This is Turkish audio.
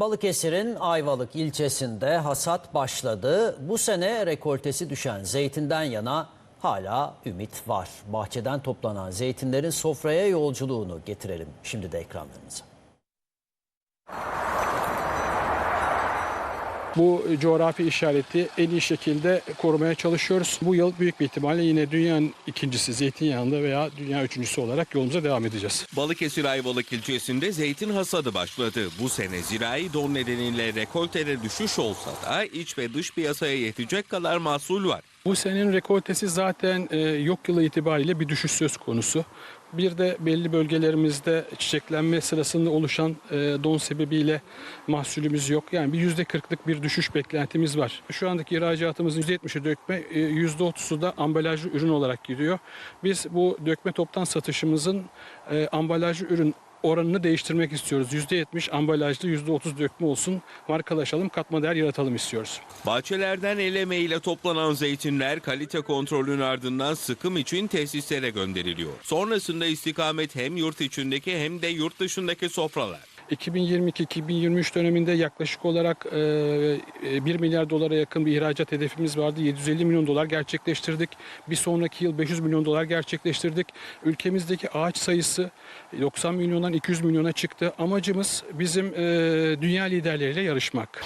Balıkesir'in Ayvalık ilçesinde hasat başladı. Bu sene rekoltesi düşen zeytinden yana hala ümit var. Bahçeden toplanan zeytinlerin sofraya yolculuğunu getirelim şimdi de ekranlarınıza. Bu coğrafi işareti en iyi şekilde korumaya çalışıyoruz. Bu yıl büyük bir ihtimalle yine dünyanın ikincisi zeytinyağında veya dünya üçüncüsü olarak yolumuza devam edeceğiz. Balıkesir Ayvalık ilçesinde zeytin hasadı başladı. Bu sene zirai don nedeniyle rekoltede düşüş olsa da iç ve dış piyasaya yetecek kadar mahsul var. Bu senenin rekoltesi zaten e, yok yılı itibariyle bir düşüş söz konusu. Bir de belli bölgelerimizde çiçeklenme sırasında oluşan e, don sebebiyle mahsulümüz yok. Yani bir yüzde kırklık bir düşüş beklentimiz var. Şu andaki ihracatımızın yüzde yetmişi dökme, e, yüzde otuzu da ambalajlı ürün olarak gidiyor. Biz bu dökme toptan satışımızın e, ambalajlı ürün oranını değiştirmek istiyoruz. %70 ambalajlı, %30 dökme olsun. Markalaşalım, katma değer yaratalım istiyoruz. Bahçelerden el emeğiyle toplanan zeytinler kalite kontrolünün ardından sıkım için tesislere gönderiliyor. Sonrasında istikamet hem yurt içindeki hem de yurt dışındaki sofralar. 2022-2023 döneminde yaklaşık olarak e, e, 1 milyar dolara yakın bir ihracat hedefimiz vardı. 750 milyon dolar gerçekleştirdik. Bir sonraki yıl 500 milyon dolar gerçekleştirdik. Ülkemizdeki ağaç sayısı 90 milyondan 200 milyona çıktı. Amacımız bizim e, dünya liderleriyle yarışmak.